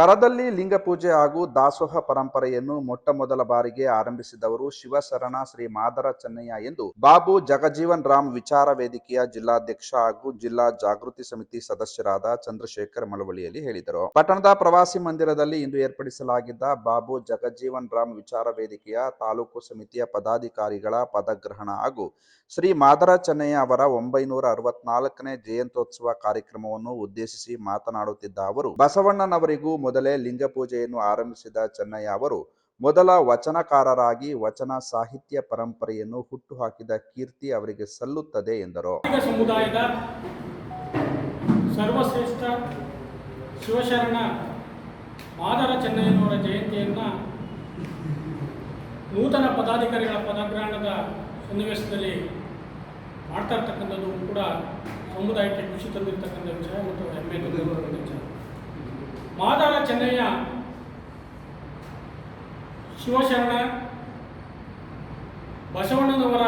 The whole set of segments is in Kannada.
ಕರದಲ್ಲಿ ಲಿಂಗ ಪೂಜೆ ಹಾಗೂ ದಾಸೋಹ ಪರಂಪರೆಯನ್ನು ಮೊಟ್ಟ ಮೊದಲ ಬಾರಿಗೆ ಆರಂಭಿಸಿದವರು ಶಿವಶರಣ ಶ್ರೀ ಮಾದರ ಚೆನ್ನಯ್ಯ ಎಂದು ಬಾಬು ಜಗಜೀವನ್ ರಾಮ್ ವಿಚಾರ ವೇದಿಕೆಯ ಜಿಲ್ಲಾಧ್ಯಕ್ಷ ಹಾಗೂ ಜಿಲ್ಲಾ ಜಾಗೃತಿ ಸಮಿತಿ ಸದಸ್ಯರಾದ ಚಂದ್ರಶೇಖರ್ ಮಳವಳ್ಳಿಯಲ್ಲಿ ಹೇಳಿದರು. ಪಟ್ಟಣದ ಪ್ರವಾಸಿ ಮಂದಿರದಲ್ಲಿ ಇಂದು ಏರ್ಪಡಿಸಲಾಗಿದ್ದ ಬಾಬು ಜಗಜೀವನ್ ರಾಮ್ ವಿಚಾರ ವೇದಿಕೆಯ ತಾಲೂಕು ಸಮಿತಿಯ ಪದಾಧಿಕಾರಿಗಳ ಪದಗ್ರಹಣ ಹಾಗೂ ಶ್ರೀ ಮಾದರ ಚೆನ್ನಯ್ಯ ಅವರ ಒಂಬೈನೂರ ಅರವತ್ನಾಲ್ಕನೇ ಜಯಂತ್ಯೋತ್ಸವ ಕಾರ್ಯಕ್ರಮವನ್ನು ಉದ್ದೇಶಿಸಿ ಮಾತನಾಡುತ್ತಿದ್ದ ಅವರು, ಬಸವಣ್ಣನವರಿಗೂ ಮೊದಲೇ ಲಿಂಗ ಪೂಜೆಯನ್ನು ಆರಂಭಿಸಿದ ಚೆನ್ನಯ್ಯ ಅವರು, ಮೊದಲ ವಚನಕಾರರಾಗಿ ವಚನ ಸಾಹಿತ್ಯ ಪರಂಪರೆಯನ್ನು ಹುಟ್ಟುಹಾಕಿದ ಕೀರ್ತಿ ಅವರಿಗೆ ಸಲ್ಲುತ್ತದೆ ಎಂದರು. ಸಮುದಾಯದ ಸರ್ವಶ್ರೇಷ್ಠ ಶಿವಶರಣ ಮಾದರ ಚೆನ್ನಯ್ಯನವರ ಜಯಂತಿಯನ್ನು ನೂತನ ಪದಾಧಿಕಾರಿಗಳ ಪದಗ್ರಹಣದ ಸನ್ನಿವೇಶದಲ್ಲಿ ಮಾಡ್ತಾ ಇರ್ತಕ್ಕಂಥದ್ದು ಕೂಡ ಸಮುದಾಯಕ್ಕೆ ಖುಷಿ ತಂದಿರತಕ್ಕಂಥ ವಿಷಯ ಮತ್ತು ಹೆಮ್ಮೆ. ಚೆನ್ನಯ್ಯ ಶಿವಶರಣ ಬಸವಣ್ಣನವರ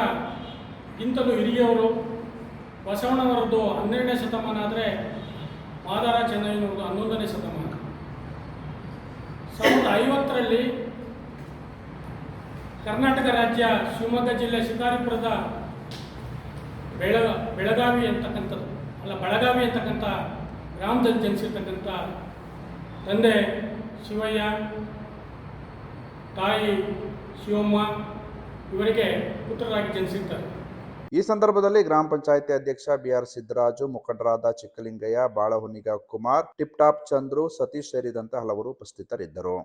ಗಿಂತಲೂ ಹಿರಿಯವರು. ಬಸವಣ್ಣನವರದ್ದು ಹನ್ನೆರಡನೇ ಶತಮಾನ ಆದರೆ ಮಾದಾರ ಚೆನ್ನಯ್ಯನವರದ್ದು ಹನ್ನೊಂದನೇ ಶತಮಾನ. ಸಾವಿರದ ಐವತ್ತರಲ್ಲಿ ಕರ್ನಾಟಕ ರಾಜ್ಯ ಶಿವಮೊಗ್ಗ ಜಿಲ್ಲೆ ಶಿಕಾರಿಪುರದ ಬೆಳ, ಬೆಳಗಾವಿ ಅಂತಕ್ಕಂಥದ್ದು. ಅಲ್ಲ, ಬೆಳಗಾವಿ ಅಂತಕ್ಕಂಥ ಗ್ರಾಮದಲ್ಲಿ ಜನಿಸಿರ್ತಕ್ಕಂಥ ತಂದೆ ಶಿವಯ್ಯ, ತಾಯಿ ಶಿವಮ್ಮ ಇವರಿಗೆ ಪುತ್ರರಾಗಿ ಜನಿಸಿದ್ದಾರೆ. ಈ ಸಂದರ್ಭದಲ್ಲಿ ಗ್ರಾಮ ಪಂಚಾಯಿತಿ ಅಧ್ಯಕ್ಷ ಬಿಆರ್ ಸಿದ್ದರಾಜು, ಮುಖಂಡರಾದ ಚಿಕ್ಕಲಿಂಗಯ್ಯ, ಬಾಳಹುನಿಗ ಕುಮಾರ್ ಟಿಪ್ ಟಾಪ್ ಚಂದ್ರು, ಸತೀಶ್ ಸೇರಿದಂತೆ ಹಲವರು ಉಪಸ್ಥಿತರಿದ್ದರು.